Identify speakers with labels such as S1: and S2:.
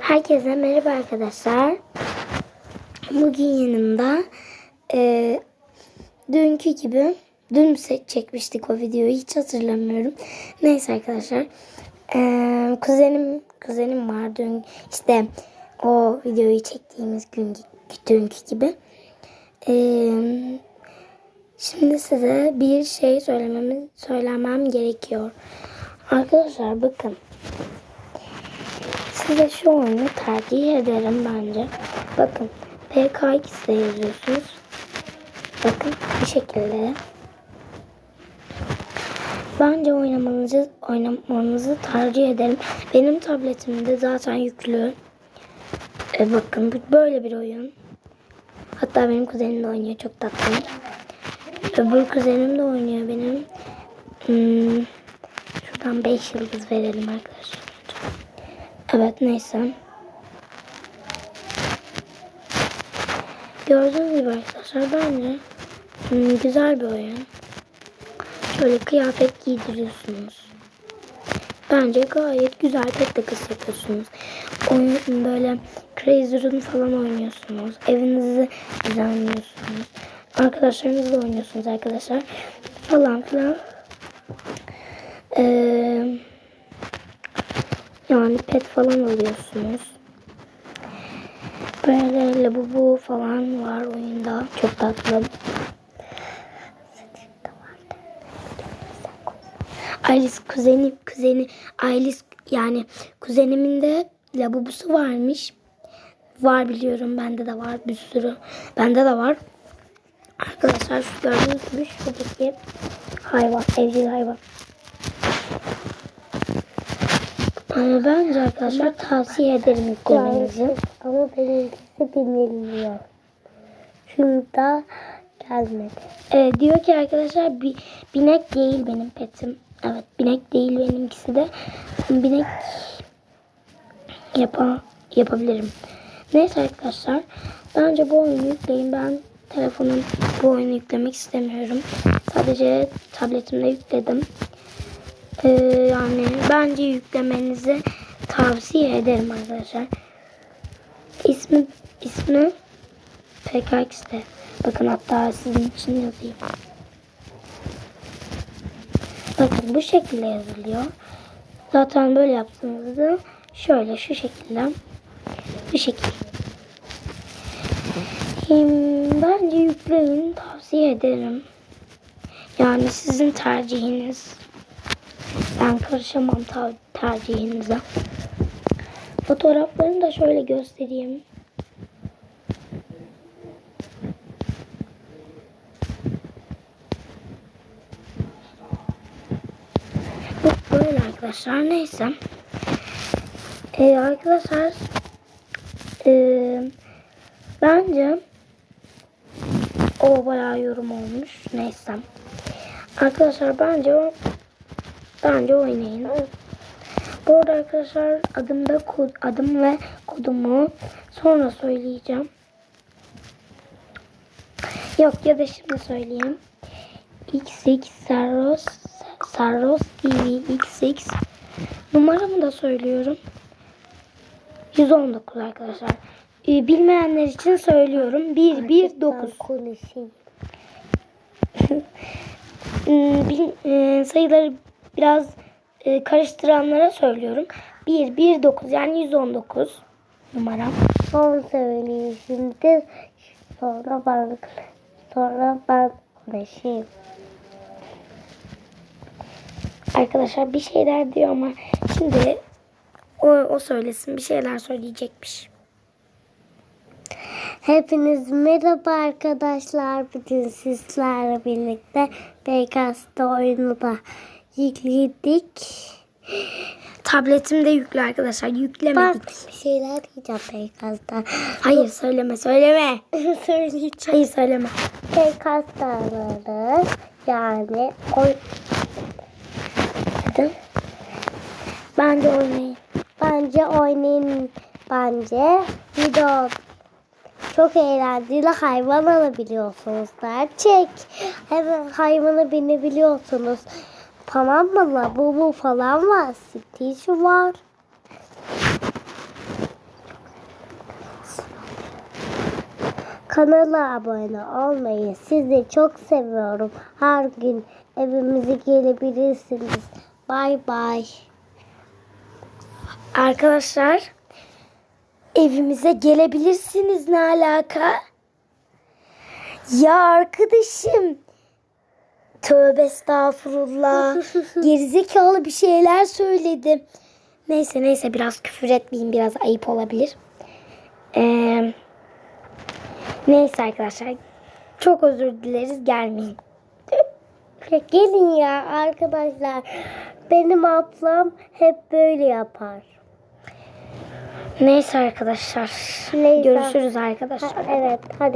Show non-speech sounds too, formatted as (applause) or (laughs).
S1: Herkese merhaba arkadaşlar. Bugün yanımda e, dünkü gibi dün çekmiştik o videoyu hiç hatırlamıyorum. Neyse arkadaşlar. E, kuzenim kuzenim var dün işte o videoyu çektiğimiz gün dünkü gibi. E, şimdi size bir şey söylemem söylemem gerekiyor. Arkadaşlar bakın. Size şu oyunu tercih ederim bence. Bakın PK2'de yazıyorsunuz. Bakın bu şekilde. Bence oynamanızı oynamanızı tercih ederim. Benim tabletimde zaten yüklü. E, bakın bu böyle bir oyun. Hatta benim kuzenim de oynuyor çok tatlı. Öbür kuzenim de oynuyor benim. Hmm, şuradan 5 yıldız verelim arkadaşlar. Evet neyse. Gördüğünüz gibi arkadaşlar bence hmm, güzel bir oyun. Şöyle kıyafet giydiriyorsunuz. Bence gayet güzel tek takıs yapıyorsunuz. Oyun böyle Crazy Run falan oynuyorsunuz. Evinizi düzenliyorsunuz. Arkadaşlarınızla oynuyorsunuz arkadaşlar. Falan filan. Eee yani pet falan alıyorsunuz. Böyle labubu falan var oyunda. Çok tatlı. Alice kuzeni kuzeni Alice yani kuzenimin de labubusu varmış. Var biliyorum bende de var bir sürü. Bende de var. Arkadaşlar şu gördüğünüz gibi şuradaki hayvan, evcil hayvan. Ama bence arkadaşlar tavsiye ederim yüklemenizi.
S2: Ama benimkisi biniliyor. Şimdi daha gelmedi.
S1: Ee, diyor ki arkadaşlar bi, binek değil benim petim. Evet binek değil benimkisi de. Binek yapa, yapabilirim. Neyse arkadaşlar. Bence bu oyunu yükleyin. Ben telefonum bu oyunu yüklemek istemiyorum. Sadece tabletimde yükledim. Ee, yani bence yüklemenizi tavsiye ederim arkadaşlar. İsmi ismi PKX'de. Bakın hatta sizin için yazayım. Bakın bu şekilde yazılıyor. Zaten böyle yaptığınızda şöyle şu şekilde bu şekilde. Hmm, Bence yükleyin tavsiye ederim. Yani sizin tercihiniz. Ben karışamam tercihinize. Fotoğraflarını da şöyle göstereyim. Böyle arkadaşlar. Neyse. Ee, arkadaşlar ee, bence o bayağı yorum olmuş. Neyse. Arkadaşlar bence Bence oynayın. Bu arada arkadaşlar adımda kod, adım ve kodumu sonra söyleyeceğim. Yok ya da şimdi söyleyeyim. XX Sarros Sarros TV XX numaramı da söylüyorum. 119 arkadaşlar. Ee, bilmeyenler için söylüyorum. 119.
S2: Ben konuşayım. (laughs)
S1: Hmm, e, sayıları biraz e, karıştıranlara söylüyorum. 1, 1, 9 yani 119 numaram.
S2: Son söyleyeyim şimdi. Sonra ben, sonra ben konuşayım.
S1: Arkadaşlar bir şeyler diyor ama şimdi o, o söylesin bir şeyler söyleyecekmiş.
S2: Hepiniz merhaba arkadaşlar. Bugün sizlerle birlikte Vegas'ta oyunu da yükledik.
S1: Tabletimde yüklü arkadaşlar
S2: Bak
S1: yüklemedik.
S2: bir şeyler diyeceğim Vegas'ta.
S1: Hayır söyleme söyleme. (laughs)
S2: Söyleyeceğim.
S1: Hayır söyleme.
S2: Vegas'taları yani oy.
S1: Bence oynayın.
S2: Bence oynayın. Bence video çok eğlenceli hayvan alabiliyorsunuz. Gerçek. Hemen hayvana binebiliyorsunuz. Tamam mı? Lavabo falan var. Stitch var. Kanala abone olmayı sizi çok seviyorum. Her gün evimize gelebilirsiniz. Bay bay.
S1: Arkadaşlar evimize gelebilirsiniz ne alaka? Ya arkadaşım Tövbe estağfurullah. (laughs) Gerizekalı bir şeyler söyledim. Neyse neyse biraz küfür etmeyeyim biraz ayıp olabilir. Ee, neyse arkadaşlar. Çok özür dileriz gelmeyin. (laughs)
S2: Gelin ya arkadaşlar. Benim ablam hep böyle yapar.
S1: Neyse arkadaşlar.
S2: Neyse.
S1: Görüşürüz arkadaşlar.
S2: Evet hadi.